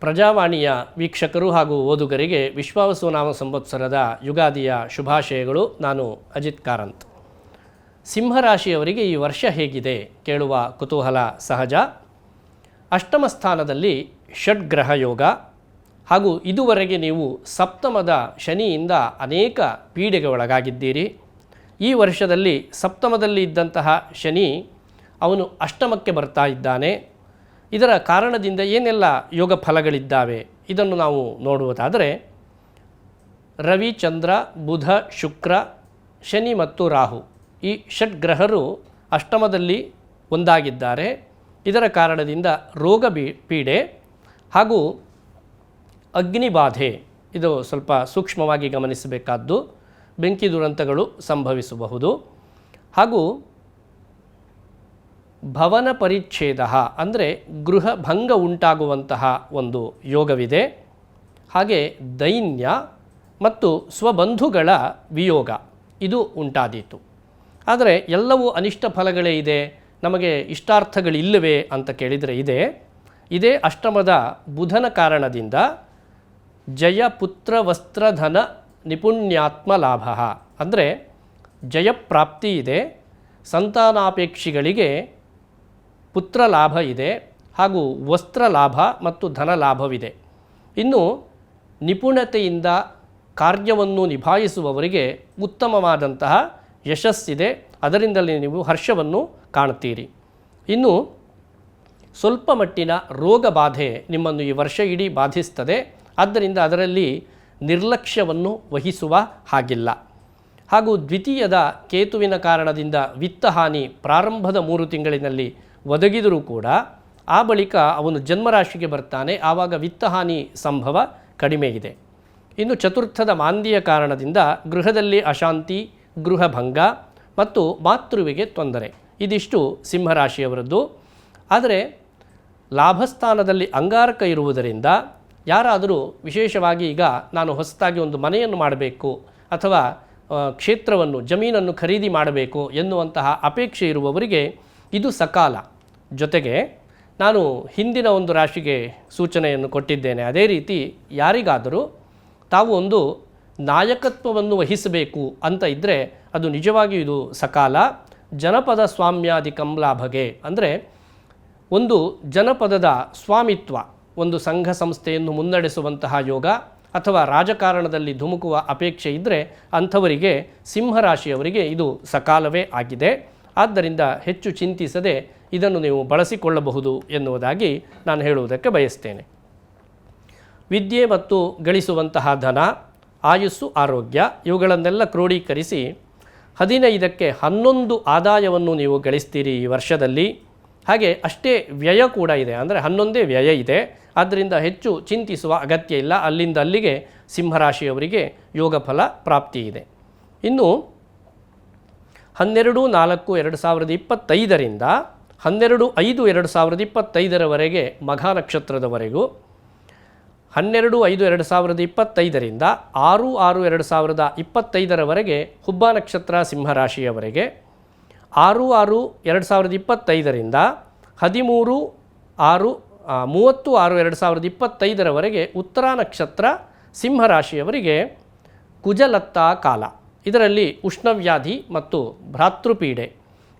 ಪ್ರಜಾವಾಣಿಯ ವೀಕ್ಷಕರು ಹಾಗೂ ಓದುಗರಿಗೆ ವಿಶ್ವಾವಸುನಾಮ ಸಂವತ್ಸರದ ಯುಗಾದಿಯ ಶುಭಾಶಯಗಳು. ನಾನು ಅಜಿತ್ ಕಾರಂತ್. ಸಿಂಹರಾಶಿಯವರಿಗೆ ಈ ವರ್ಷ ಹೇಗಿದೆ ಕೇಳುವ ಕುತೂಹಲ ಸಹಜ. ಅಷ್ಟಮ ಸ್ಥಾನದಲ್ಲಿ ಷಡ್ಗ್ರಹ ಯೋಗ. ಹಾಗೂ ಇದುವರೆಗೆ ನೀವು ಸಪ್ತಮದ ಶನಿಯಿಂದ ಅನೇಕ ಪೀಡೆಗೆ ಒಳಗಾಗಿದ್ದೀರಿ. ಈ ವರ್ಷದಲ್ಲಿ ಸಪ್ತಮದಲ್ಲಿ ಇದ್ದಂತಹ ಶನಿ ಅವನು ಅಷ್ಟಮಕ್ಕೆ ಬರ್ತಾ ಇದ್ದಾನೆ. ಇದರ ಕಾರಣದಿಂದ ಏನೆಲ್ಲ ಯೋಗ ಫಲಗಳಿದ್ದಾವೆ, ಇದನ್ನು ನಾವು ನೋಡುವುದಾದರೆ, ರವಿ, ಚಂದ್ರ, ಬುಧ, ಶುಕ್ರ, ಶನಿ ಮತ್ತು ರಾಹು ಈ ಷಡ್ಗ್ರಹರು ಅಷ್ಟಮದಲ್ಲಿ ಒಂದಾಗಿದ್ದಾರೆ. ಇದರ ಕಾರಣದಿಂದ ರೋಗ ಪೀಡೆ ಹಾಗೂ ಅಗ್ನಿಬಾಧೆ, ಇದು ಸ್ವಲ್ಪ ಸೂಕ್ಷ್ಮವಾಗಿ ಗಮನಿಸಬೇಕಾದ್ದು, ಬೆಂಕಿ ದುರಂತಗಳು ಸಂಭವಿಸಬಹುದು ಹಾಗೂ ಭವನ ಪರಿಚ್ಛೇದ ಅಂದರೆ ಗೃಹ ಭಂಗ ಉಂಟಾಗುವಂತಹ ಒಂದು ಯೋಗವಿದೆ. ಹಾಗೆ ದೈನ್ಯ ಮತ್ತು ಸ್ವಬಂಧುಗಳ ವಿಯೋಗ ಇದು ಉಂಟಾದೀತು. ಆದರೆ ಎಲ್ಲವೂ ಅನಿಷ್ಟ ಫಲಗಳೇ ಇದೆ? ನಮಗೆ ಇಷ್ಟಾರ್ಥಗಳಿಲ್ಲವೇ ಅಂತ ಕೇಳಿದರೆ ಇದೆ. ಇದೇ ಅಷ್ಟಮದ ಬುಧನ ಕಾರಣದಿಂದ ಜಯ ಪುತ್ರ ವಸ್ತ್ರಧನ ನಿಪುಣ್ಯಾತ್ಮ ಲಾಭ. ಅಂದರೆ ಜಯಪ್ರಾಪ್ತಿ ಇದೆ. ಸಂತಾನಾಪೇಕ್ಷಿಗಳಿಗೆ ಪುತ್ರ ಲಾಭ ಇದೆ ಹಾಗೂ ವಸ್ತ್ರ ಲಾಭ ಮತ್ತು ಧನ ಲಾಭವಿದೆ ಇನ್ನು ನಿಪುಣತೆಯಿಂದ ಕಾರ್ಯವನ್ನು ನಿಭಾಯಿಸುವವರಿಗೆ ಉತ್ತಮವಾದಂತಹ ಯಶಸ್ಸಿದೆ. ಅದರಿಂದಲೇ ನೀವು ಹರ್ಷವನ್ನು ಕಾಣುತ್ತೀರಿ. ಇನ್ನು ಸ್ವಲ್ಪ ಮಟ್ಟಿನ ರೋಗ ಬಾಧೆ ನಿಮ್ಮನ್ನು ಈ ವರ್ಷ ಇಡೀ ಬಾಧಿಸ್ತದೆ. ಆದ್ದರಿಂದ ಅದರಲ್ಲಿ ನಿರ್ಲಕ್ಷ್ಯವನ್ನು ವಹಿಸುವ ಹಾಗಿಲ್ಲ. ಹಾಗೂ ದ್ವಿತೀಯದ ಕೇತುವಿನ ಕಾರಣದಿಂದ ವಿತ್ತಹಾನಿ ಪ್ರಾರಂಭದ ಮೂರು ತಿಂಗಳಿನಲ್ಲಿ ಒದಗಿದರೂ ಕೂಡ ಆ ಬಳಿಕ ಅವನು ಜನ್ಮರಾಶಿಗೆ ಬರ್ತಾನೆ. ಆವಾಗ ವಿತ್ತಹಾನಿ ಸಂಭವ ಕಡಿಮೆ ಇದೆ. ಇನ್ನು ಚತುರ್ಥದ ಮಾಂದಿಯ ಕಾರಣದಿಂದ ಗೃಹದಲ್ಲಿ ಅಶಾಂತಿ ಗೃಹಭಂಗ ಮತ್ತು ಮಾತೃವಿಗೆ ತೊಂದರೆ. ಇದಿಷ್ಟು ಸಿಂಹರಾಶಿಯವರದ್ದು. ಆದರೆ ಲಾಭಸ್ಥಾನದಲ್ಲಿ ಅಂಗಾರಕ ಇರುವುದರಿಂದ ಯಾರಾದರೂ ವಿಶೇಷವಾಗಿ ಈಗ ನಾನು ಹೊಸದಾಗಿ ಒಂದು ಮನೆಯನ್ನು ಮಾಡಬೇಕು ಅಥವಾ ಕ್ಷೇತ್ರವನ್ನು, ಜಮೀನನ್ನು ಖರೀದಿ ಮಾಡಬೇಕು ಎನ್ನುವಂತಹ ಅಪೇಕ್ಷೆ ಇರುವವರಿಗೆ ಇದು ಸಕಾಲ. ಜೊತೆಗೆ ನಾನು ಹಿಂದಿನ ಒಂದು ರಾಶಿಗೆ ಸೂಚನೆಯನ್ನು ಕೊಟ್ಟಿದ್ದೇನೆ. ಅದೇ ರೀತಿ ಯಾರಿಗಾದರೂ ತಾವು ಒಂದು ನಾಯಕತ್ವವನ್ನು ವಹಿಸಬೇಕು ಅಂತ ಇದ್ದರೆ ಅದು ನಿಜವಾಗಿಯೂ ಇದು ಸಕಾಲ. ಜನಪದ ಸ್ವಾಮ್ಯಾಧಿಕಂ ಲಾಭಗೆ ಅಂದರೆ ಒಂದು ಜನಪದದ ಸ್ವಾಮಿತ್ವ, ಒಂದು ಸಂಘ ಸಂಸ್ಥೆಯನ್ನು ಮುನ್ನಡೆಸುವಂತಹ ಯೋಗ ಅಥವಾ ರಾಜಕಾರಣದಲ್ಲಿ ಧುಮುಕುವ ಅಪೇಕ್ಷೆ ಇದ್ದರೆ ಅಂಥವರಿಗೆ, ಸಿಂಹರಾಶಿಯವರಿಗೆ ಇದು ಸಕಾಲವೇ ಆಗಿದೆ. ಆದ್ದರಿಂದ ಹೆಚ್ಚು ಚಿಂತಿಸದೆ ಇದನ್ನು ನೀವು ಬಳಸಿಕೊಳ್ಳಬಹುದು ಎನ್ನುವುದಾಗಿ ನಾನು ಹೇಳುವುದಕ್ಕೆ ಬಯಸ್ತೇನೆ. ವಿದ್ಯೆ ಮತ್ತು ಗಳಿಸುವಂತಹ ಧನ, ಆಯುಸ್ಸು, ಆರೋಗ್ಯ ಇವುಗಳನ್ನೆಲ್ಲ ಕ್ರೋಢೀಕರಿಸಿ ಹದಿನೈದಕ್ಕೆ ಹನ್ನೊಂದು ಆದಾಯವನ್ನು ನೀವು ಗಳಿಸ್ತೀರಿ ಈ ವರ್ಷದಲ್ಲಿ. ಹಾಗೆ ಅಷ್ಟೇ ವ್ಯಯ ಕೂಡ ಇದೆ, ಅಂದರೆ ಹನ್ನೊಂದೇ ವ್ಯಯ ಇದೆ. ಆದ್ದರಿಂದ ಹೆಚ್ಚು ಚಿಂತಿಸುವ ಅಗತ್ಯ ಇಲ್ಲ. ಅಲ್ಲಿಂದ ಅಲ್ಲಿಗೆ ಸಿಂಹರಾಶಿಯವರಿಗೆ ಯೋಗಫಲ ಪ್ರಾಪ್ತಿ ಇದೆ. ಇನ್ನು ಹನ್ನೆರಡು, ನಾಲ್ಕು, ಎರಡು ಸಾವಿರದ ಇಪ್ಪತ್ತೈದರಿಂದ ಹನ್ನೆರಡು, ಐದು, ಎರಡು ಸಾವಿರದ ಇಪ್ಪತ್ತೈದರವರೆಗೆ ಮಘ ನಕ್ಷತ್ರದವರೆಗೂ, ಹನ್ನೆರಡು, ಐದು, ಎರಡು ಸಾವಿರದ ಇಪ್ಪತ್ತೈದರಿಂದ ಆರು ಆರು, ಎರಡು ಸಾವಿರದ ಇಪ್ಪತ್ತೈದರವರೆಗೆ ಹುಬ್ಬ ನಕ್ಷತ್ರ ಸಿಂಹರಾಶಿಯವರೆಗೆ, ಆರು ಆರು, ಎರಡು ಸಾವಿರದ ಇಪ್ಪತ್ತೈದರಿಂದ ಹದಿಮೂರು, ಆರು ಮೂವತ್ತು, ಆರು, ಎರಡು ಸಾವಿರದ ಇಪ್ಪತ್ತೈದರವರೆಗೆ ಉತ್ತರ ನಕ್ಷತ್ರ ಸಿಂಹರಾಶಿಯವರಿಗೆ ಕುಜಲತ್ತಾ ಕಾಲ. ಇದರಲ್ಲಿ ಉಷ್ಣವ್ಯಾಧಿ ಮತ್ತು ಭ್ರಾತೃಪೀಡೆ.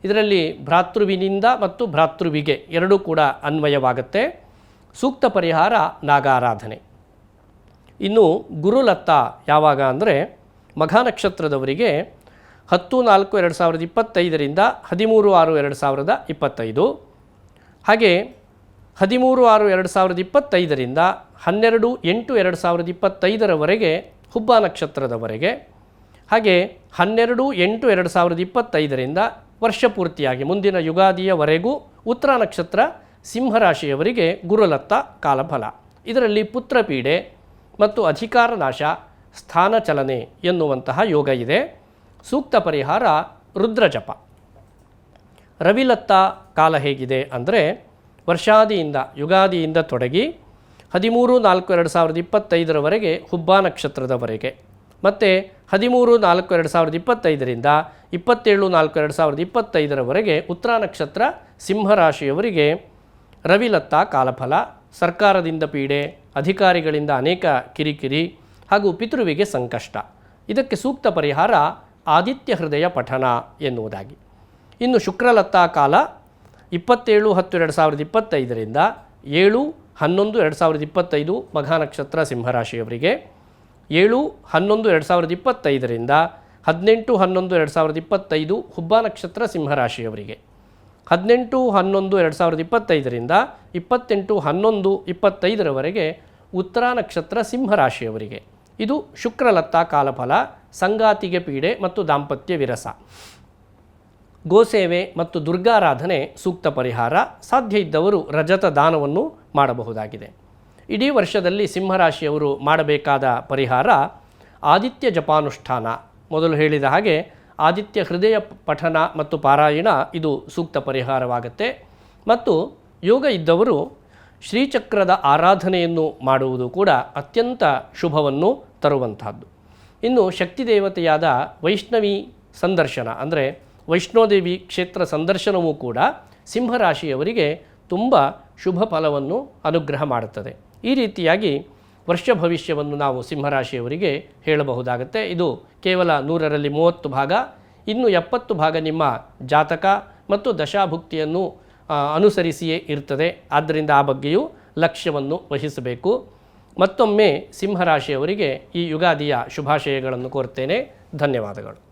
ಇದರಲ್ಲಿ ಭ್ರಾತೃವಿನಿಂದ ಮತ್ತು ಭ್ರಾತೃವಿಗೆ ಎರಡೂ ಕೂಡ ಅನ್ವಯವಾಗುತ್ತೆ. ಸೂಕ್ತ ಪರಿಹಾರ ನಾಗಾರಾಧನೆ. ಇನ್ನು ಗುರುಲತ್ತ ಯಾವಾಗ ಅಂದರೆ ಮಘ ನಕ್ಷತ್ರದವರಿಗೆ ಹತ್ತು, ನಾಲ್ಕು, ಎರಡು ಸಾವಿರದ ಇಪ್ಪತ್ತೈದರಿಂದ ಹದಿಮೂರು, ಆರು, ಎರಡು ಸಾವಿರದ ಇಪ್ಪತ್ತೈದು. ಹಾಗೆ ಹದಿಮೂರು, ಆರು, ಎರಡು ಸಾವಿರದ ಇಪ್ಪತ್ತೈದರಿಂದ ಹನ್ನೆರಡು, ಎಂಟು, ಎರಡು ಸಾವಿರದ ಇಪ್ಪತ್ತೈದರವರೆಗೆ ಹುಬ್ಬ ನಕ್ಷತ್ರದವರೆಗೆ ಹಾಗೆ ಹನ್ನೆರಡು ಎಂಟು ಎರಡು ಸಾವಿರದ ಇಪ್ಪತ್ತೈದರಿಂದ ವರ್ಷ ಪೂರ್ತಿಯಾಗಿ ಮುಂದಿನ ಯುಗಾದಿಯವರೆಗೂ ಉತ್ತರ ನಕ್ಷತ್ರ ಸಿಂಹರಾಶಿಯವರಿಗೆ ಗುರುಲತ್ತ ಕಾಲಫಲ. ಇದರಲ್ಲಿ ಪುತ್ರಪೀಡೆ ಮತ್ತು ಅಧಿಕಾರ ನಾಶ, ಸ್ಥಾನ ಚಲನೆ ಎನ್ನುವಂತಹ ಯೋಗ ಇದೆ. ಸೂಕ್ತ ಪರಿಹಾರ ರುದ್ರಜಪ. ರವಿಲತ್ತ ಕಾಲ ಹೇಗಿದೆ ಅಂದರೆ ವರ್ಷಾದಿಯಿಂದ, ಯುಗಾದಿಯಿಂದ ತೊಡಗಿ ಹದಿಮೂರು ನಾಲ್ಕು ಎರಡು ಸಾವಿರದ ಇಪ್ಪತ್ತೈದರವರೆಗೆ ಹುಬ್ಬ ನಕ್ಷತ್ರದವರೆಗೆ. ಮತ್ತು ಹದಿಮೂರು ನಾಲ್ಕು ಎರಡು ಸಾವಿರದ ಇಪ್ಪತ್ತೈದರಿಂದ ಇಪ್ಪತ್ತೇಳು ನಾಲ್ಕು ಎರಡು ಸಾವಿರದ ಇಪ್ಪತ್ತೈದರವರೆಗೆ ಉತ್ತರ ನಕ್ಷತ್ರ ಸಿಂಹರಾಶಿಯವರಿಗೆ ರವಿಲತ್ತಾ ಕಾಲಫಲ, ಸರ್ಕಾರದಿಂದ ಪೀಡೆ, ಅಧಿಕಾರಿಗಳಿಂದ ಅನೇಕ ಕಿರಿಕಿರಿ ಹಾಗೂ ಪಿತೃವಿಗೆ ಸಂಕಷ್ಟ. ಇದಕ್ಕೆ ಸೂಕ್ತ ಪರಿಹಾರ ಆದಿತ್ಯ ಹೃದಯ ಪಠನ ಎನ್ನುವುದಾಗಿ. ಇನ್ನು ಶುಕ್ರಲತ್ತಾ ಕಾಲ ಇಪ್ಪತ್ತೇಳು ಹತ್ತು ಎರಡು ಸಾವಿರದ ಇಪ್ಪತ್ತೈದರಿಂದ ಏಳು ಹನ್ನೊಂದು ಎರಡು ಸಾವಿರದ ಇಪ್ಪತ್ತೈದು ಮಘಾ ನಕ್ಷತ್ರ ಸಿಂಹರಾಶಿಯವರಿಗೆ ಏಳು, ಹನ್ನೊಂದು, ಎರಡು ಸಾವಿರದ ಇಪ್ಪತ್ತೈದರಿಂದ ಹದಿನೆಂಟು, ಹನ್ನೊಂದು, ಎರಡು ಸಾವಿರದ ಇಪ್ಪತ್ತೈದು ಹುಬ್ಬ ನಕ್ಷತ್ರ ಸಿಂಹರಾಶಿಯವರಿಗೆ. ಹದಿನೆಂಟು, ಹನ್ನೊಂದು, ಎರಡು ಸಾವಿರದ ಇಪ್ಪತ್ತೈದರಿಂದ ಇಪ್ಪತ್ತೆಂಟು, ಹನ್ನೊಂದು, ಇಪ್ಪತ್ತೈದರವರೆಗೆ ಉತ್ತರ ನಕ್ಷತ್ರ ಸಿಂಹರಾಶಿಯವರಿಗೆ. ಇದು ಶುಕ್ರಲತ್ತ ಕಾಲಫಲ, ಸಂಗಾತಿಗೆ ಪೀಡೆ ಮತ್ತು ದಾಂಪತ್ಯ ವಿರಸ. ಗೋಸೇವೆ ಮತ್ತು ದುರ್ಗಾರಾಧನೆ ಸೂಕ್ತ ಪರಿಹಾರ. ಸಾಧ್ಯ ಇದ್ದವರು ರಜತ ದಾನವನ್ನು ಮಾಡಬಹುದಾಗಿದೆ. ಇಡೀ ವರ್ಷದಲ್ಲಿ ಸಿಂಹರಾಶಿಯವರು ಮಾಡಬೇಕಾದ ಪರಿಹಾರ ಆದಿತ್ಯ ಜಪಾನುಷ್ಠಾನ. ಮೊದಲು ಹೇಳಿದ ಹಾಗೆ ಆದಿತ್ಯ ಹೃದಯ ಪಠನ ಮತ್ತು ಪಾರಾಯಣ ಇದು ಸೂಕ್ತ ಪರಿಹಾರವಾಗುತ್ತೆ. ಮತ್ತು ಯೋಗ ಇದ್ದವರು ಶ್ರೀಚಕ್ರದ ಆರಾಧನೆಯನ್ನು ಮಾಡುವುದು ಕೂಡ ಅತ್ಯಂತ ಶುಭವನ್ನು ತರುವಂತಹದ್ದು. ಇನ್ನು ಶಕ್ತಿ ದೇವತೆಯಾದ ವೈಷ್ಣವಿ ಸಂದರ್ಶನ, ಅಂದರೆ ವೈಷ್ಣೋದೇವಿ ಕ್ಷೇತ್ರ ಸಂದರ್ಶನವೂ ಕೂಡ ಸಿಂಹರಾಶಿಯವರಿಗೆ ತುಂಬ ಶುಭ ಫಲವನ್ನು ಅನುಗ್ರಹ ಮಾಡುತ್ತದೆ. ಈ ರೀತಿಯಾಗಿ ವರ್ಷ ಭವಿಷ್ಯವನ್ನು ನಾವು ಸಿಂಹರಾಶಿಯವರಿಗೆ ಹೇಳಬಹುದಾಗತ್ತೆ. ಇದು ಕೇವಲ ನೂರರಲ್ಲಿ ಮೂವತ್ತು ಭಾಗ, ಇನ್ನು ಎಪ್ಪತ್ತು ಭಾಗ ನಿಮ್ಮ ಜಾತಕ ಮತ್ತು ದಶಾಭುಕ್ತಿಯನ್ನು ಅನುಸರಿಸಿಯೇ ಇರ್ತದೆ. ಆದ್ದರಿಂದ ಆ ಬಗ್ಗೆಯೂ ಲಕ್ಷ್ಯವನ್ನು ವಹಿಸಬೇಕು. ಮತ್ತೊಮ್ಮೆ ಸಿಂಹರಾಶಿಯವರಿಗೆ ಈ ಯುಗಾದಿಯ ಶುಭಾಶಯಗಳನ್ನು ಕೋರ್ತೇನೆ. ಧನ್ಯವಾದಗಳು.